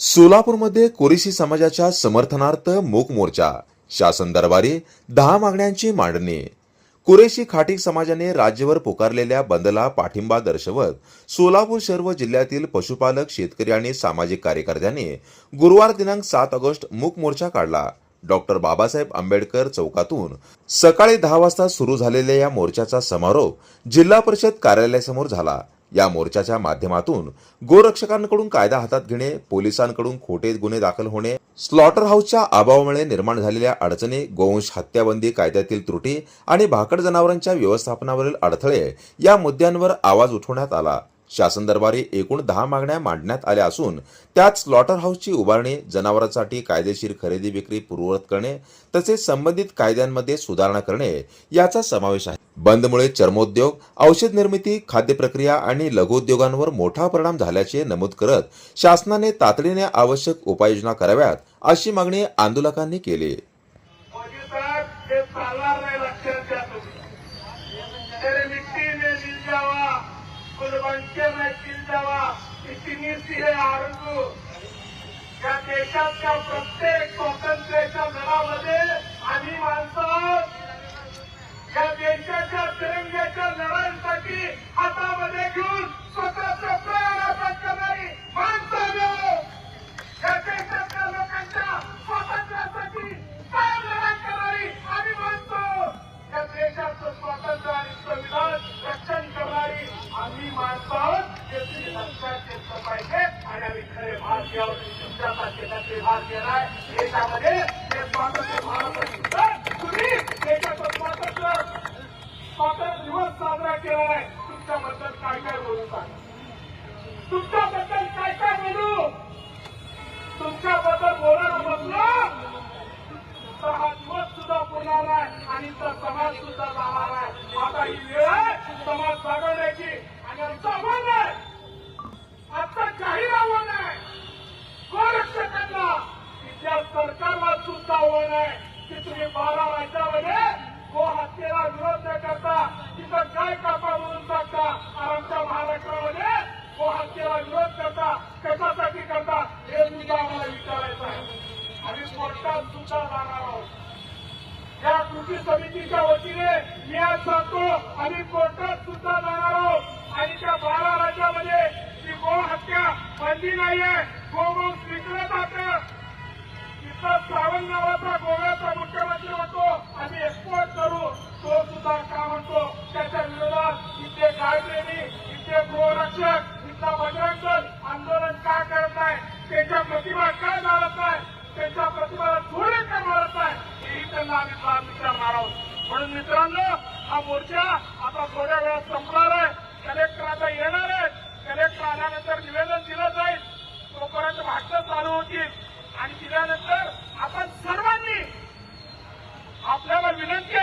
सोलापूरमध्ये कोरिसी समाजाच्या समर्थनार्थ मूक मोर्चा. शासन दरबारी दहा मागण्यांची मांडणी. कुरेशी खाटीक समाजाने राज्यभर पुकारलेल्या बंदला पाठिंबा दर्शवत सोलापूर शहर व जिल्ह्यातील पशुपालक शेतकरी आणि सामाजिक कार्यकर्त्यांनी गुरुवार दिनांक सात ऑगस्ट मूक मोर्चा काढला. डॉक्टर बाबासाहेब आंबेडकर चौकातून सकाळी दहा वाजता सुरू झालेल्या या मोर्चाचा समारोप जिल्हा परिषद कार्यालयासमोर झाला. या मोर्चाच्या माध्यमातून गोरक्षकांकडून कायदा हातात घेणे पोलिसांकडून खोटे गुन्हे दाखल होणे स्लॉटर हाऊसच्या अभावामुळे निर्माण झालेल्या अडचणी गोवंश हत्याबंदी कायद्यातील त्रुटी आणि भाकड जनावरांच्या व्यवस्थापनावरील अडथळे या मुद्द्यांवर आवाज उठवण्यात आला. शासन दरबारी एकूण दहा मागण्या मांडण्यात आल्या असून त्यात स्लॉटर हाऊसची उभारणी जनावरांसाठी कायदेशीर खरेदी विक्री पूर्ववत करणे तसेच संबंधित कायद्यांमध्ये सुधारणा करणे याचा समावेश आहे. बंदमुळे चर्मोद्योग औषध निर्मिती खाद्य प्रक्रिया आणि लघुउद्योगांवर मोठा परिणाम झाल्याचे नमूद करत शासनाने तातडीने आवश्यक उपाययोजना कराव्यात अशी मागणी आंदोलकांनी केली. कुलबंके में मिल जावा इतनी सी है आरजू या देशाच्या प्रत्येक स्वातंत्र्याच्या घरामध्ये हे तुम्ही पाहिजे. आणि आम्ही खरे भारतीय भारतीय नाही देशामध्ये हे स्वातंत्र्य भारत तुम्ही देशाचं स्वातंत्र्य स्वातंत्र्य दिवस साजरा केला आहे तुमच्याबद्दल काय काय बोलू सांगा तुमच्याबद्दल काय काय बोलू तुमच्याबद्दल बोलायला बसलो तर हा दिवस सुद्धा पुरणार नाही आणि तर समाज सुद्धा जाणार आहे आता ही वेळ आहे समाज जागवण्याची आणि आमचं आव्हान आहे आजचं जाहीर आव्हान आहे गोरक्षकांना त्या सरकारला सुद्धा आव्हान आहे की तुम्ही बारा राज्यामध्ये गो हत्येला विरोध न करता तिथं काय कापा म्हणून टाकता आणि आमच्या महाराष्ट्रामध्ये गो हत्येला विरोध करता कशासाठी करता हे सुद्धा आम्हाला विचारायचं आहे आम्ही कोर्टात सुद्धा जाणार आमची समितीच्या वतीने मी आज सांगतो आम्ही कोर्टात सुद्धा जाणार आहोत. आणि त्या बारा राज्यामध्ये ही गो हत्या बंदी नाहीये गोवंश विकलं जातं तिथं सावंत नावाचा गोव्याचा मुख्यमंत्री म्हणतो आम्ही एक्सपोर्ट करू. तो सुद्धा का म्हणतो? त्याच्या विरोधात इथे गायप्रेमी इथे गोरक्षक इथला बजरंग आंदोलन का करत नाही त्याच्या प्रतिभा का मारत नाही? मित्रांनो हा मोर्चा आता थोड्या वेळात संपणार आहे. कलेक्टर आता येणार आहे. कलेक्टर आल्यानंतर निवेदन दिलं जाईल. तोपर्यंत भाषण चालू होतील. आणि दिल्यानंतर आपण सर्वांनी आपल्याला विनंती